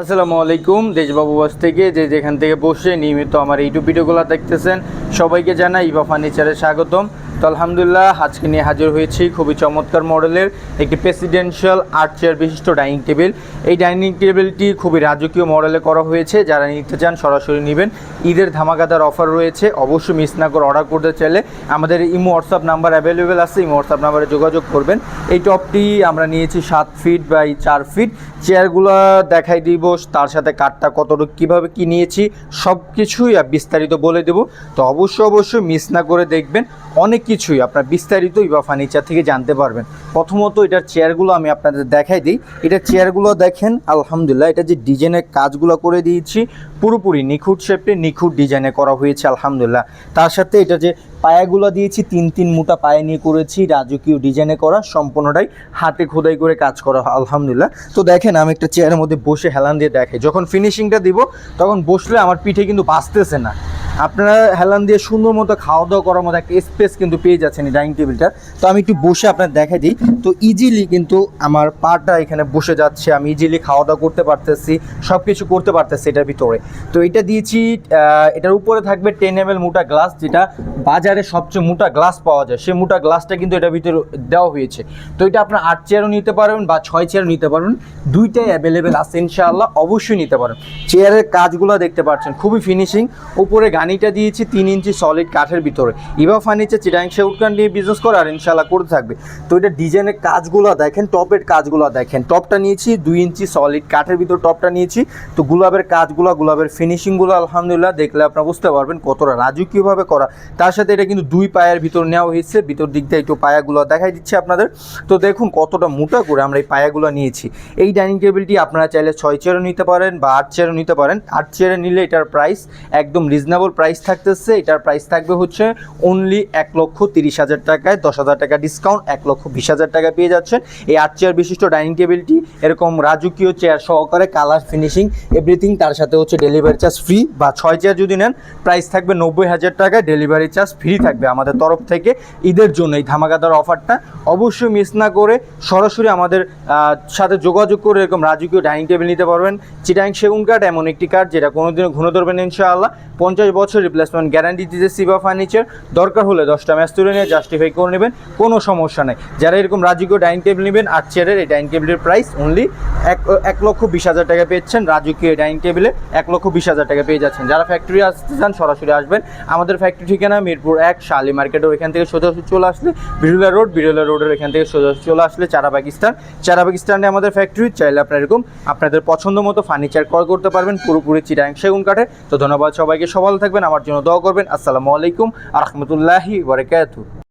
আসসালামু আলাইকুম, দেশবাবু বাস থেকে যে যেখান থেকে বসে নিয়মিত আমার ইউটিউব ভিডিওগুলো দেখতেছেন, সবাইকে জানাই ইবা ফার্নিচারে স্বাগতম। তো আলহামদুলিল্লাহ, আজকে নিয়ে হাজির হয়েছি খুবই চমৎকার মডেলের একটি প্রেসিডেন্সিয়াল আর্ট চেয়ার বিশিষ্ট ডাইনিং টেবিল এই ডাইনিং টেবিলটি খুবই রাজকীয় মডেলে করা হয়েছে। যারা নিতে চান, সরাসরি নেবেন। ঈদের ধামাকাদার অফার রয়েছে। অবশ্যই মিস না করে অর্ডার করতে চাইলে আমাদের ইমো হোয়াটসঅ্যাপ নাম্বার অ্যাভেলেবেল আছে। ইমো হোয়াটসঅ্যাপ নাম্বারে যোগাযোগ করবেন। এই টপটি আমরা নিয়েছি সাত ফিট বাই চার ফিট চেয়ারগুলো দেখাই দিব, তার সাথে কাঠটা কতটুকু, কীভাবে কি নিয়েছি সব কিছুই বিস্তারিত বলে দেব। তো অবশ্যই অবশ্যই মিস না করে দেখবেন। অনেক কিছুই আপনার বিস্তারিত ইবা ফার্নিচার থেকে জানতে পারবেন। প্রথমত এটার চেয়ারগুলো আমি আপনাদের দেখাই দিই। এটা চেয়ারগুলো দেখেন, আলহামদুলিল্লাহ, এটা যে ডিজাইনের কাজগুলো করে দিয়েছি, পুরোপুরি নিখুঁত শেপে নিখুঁত ডিজাইনে করা হয়েছে, আলহামদুলিল্লাহ। তার সাথে এটা যে পায়াগুলো দিয়েছি, তিন তিন মোটা পায়ে নিয়ে করেছি, রাজকীয় ডিজাইনে করা, সম্পূর্ণটাই হাতে খোদাই করে কাজ করা, আলহামদুলিল্লাহ। তো দেখেন, আমি একটা চেয়ারের মধ্যে বসে হেলান দিয়ে দেখাই। যখন ফিনিশিংটা দিব, তখন বসলে আমার পিঠে কিন্তু বাঁচতেছে না। আপনারা হেলান দিয়ে সুন্দর মতো খাওয়া দাওয়া করার মতো একটা স্পেস কিন্তু পেয়ে যাচ্ছেন এই ডাইনিং টেবিলটা তো আমি একটু বসে আপনার দেখাই দিই। তো ইজিলি কিন্তু আমার পাটা এখানে বসে যাচ্ছে, আমি ইজিলি খাওয়া দাওয়া করতে পারতেছি সব কিছু করতে পারতেছি এটার ভিতরে। তো এটা দিয়েছি এটার উপরে থাকবে টেন এম মোটা গ্লাস যেটা বাজারে সবচেয়ে মোটা গ্লাস পাওয়া যায়। সেই মোটা গ্লাসটা কিন্তু এটার ভিতরে দেওয়া হয়েছে। তো এটা আপনার আট চেয়ারও নিতে পারবেন বা ছয় চেয়ারও নিতে পারবেন। দুইটাই অ্যাভেলেবেল আছে ইনশাআল্লাহ, অবশ্যই নিতে পারেন চেয়ারের কাজগুলো দেখতে পাচ্ছেন, খুবই ফিনিশিং উপরে গানিটা দিয়েছি তিন ইঞ্চি সলিড কাঠের ভিতরে। ইভা ফার্নিচার চিটাং সেউটকান নিয়ে বিজনেস করে আর ইনশাআল্লাহ করতে থাকবে। তো এটা ডিজাইনের কাজগুলো দেখেন টপের কাজগুলো দেখেন। টপটা নিয়েছি দুই ইঞ্চি সলিড কাঠের ভিতর টপটা নিয়েছি। তো গুলাবের কাজগুলো গুলাবের ফিনিশিংগুলো আলহামদুলিল্লাহ দেখলে আপনারা বুঝতে পারবেন কতটা রাজকীয়ভাবে করা। তার সাথে এটা কিন্তু দুই পায়ের ভিতর নেওয়া হয়েছে, ভিতর দিক দিয়ে একটু পায়াগুলো দেখাই দিচ্ছি আপনাদের। তো দেখুন কতটা মোটা করে আমরা এই পায়াগুলো নিয়েছি। এই ডাইনিং টেবিলটি আপনারা চাইলে ছয় চেয়ারও নিতে পারেন বা আট চেয়ারও নিতে পারেন। আট চেয়ারে নিলে এটার প্রাইস একদম রিজনেবল প্রাইস থাকতেছে, এটার প্রাইস থাকবে হচ্ছে অনলি এক লক্ষ তিরিশ হাজার টাকায় দশ হাজার টাকা ডিসকাউন্ট এক লক্ষ বিশ হাজার টাকা পেয়ে যাচ্ছেন। এই আট চেয়ার বিশিষ্ট ডাইনিং টেবিলটি এরকম রাজকীয় চেয়ার সহকারে কালার ফিনিশিং এভরিথিং তার সাথে হচ্ছে ডেলিভারি চার্জ ফ্রি বা ছয় চেয়ার যদি নেন প্রাইস থাকবে নব্বই হাজার টাকা ডেলিভারি চার্জ ফ্রি থাকবে আমাদের তরফ থেকে ঈদের জন্য এই ধামাকাদার অফারটা অবশ্যই মিস না করে সরাসরি আমাদের সাথে যোগাযোগ করে এরকম রাজকীয় ডাইনিং টেবিল নিতে পারবেন। চিটাং সেগুন কাঠ এমন একটি কাঠ যেটা কোনোদিনও ঘন ধরবেন ইনশাআল্লাহ। পঞ্চাশ বছর রিপ্লেসমেন্ট গ্যারান্টি দিতে সিবা ফার্নিচার দরকার হলে দশটা ম্যাচ তুলে নিয়ে জাস্টিফাই করে নেবেন, কোনো সমস্যা নেই। যারা এরকম রাজকীয় ডাইনিং টেবিল নেবেন, আট চেয়ারের এই ডাইনিং টেবিলের প্রাইস অনলি এক এক লক্ষ বিশ হাজার টাকা পেয়েছেন রাজকীয় ডাইনিং টেবিলে এক লক্ষ বিশ হাজার টাকা পেয়ে যাচ্ছেন। যারা ফ্যাক্টরি আসতে চান, সরাসরি আসবেন। আমাদের ফ্যাক্টরি ঠিকানা মিরপুর এক, শালি মার্কেটের এখান থেকে সোজাসুজি চলে আসলে বিরুলা রোড বিরুলা রোডের এখান থেকে সোজাসুজি চলে আসলে চারা পাকিস্তান চারা পাকিস্তানে আমাদের ফ্যাক্টরি চাইলে আপনার এরকম আপনাদের পছন্দ মতো ফার্নিচার ক্রয় করতে পারবেন। পুরোপুরি চিরাং সেগুন কাঠে তো ধন্যবাদ সবাইকে, সবাই থাকবেন। আমার জন্য দোয়া করবেন। আসসালামু আলাইকুম আ রহমতুল্লাহি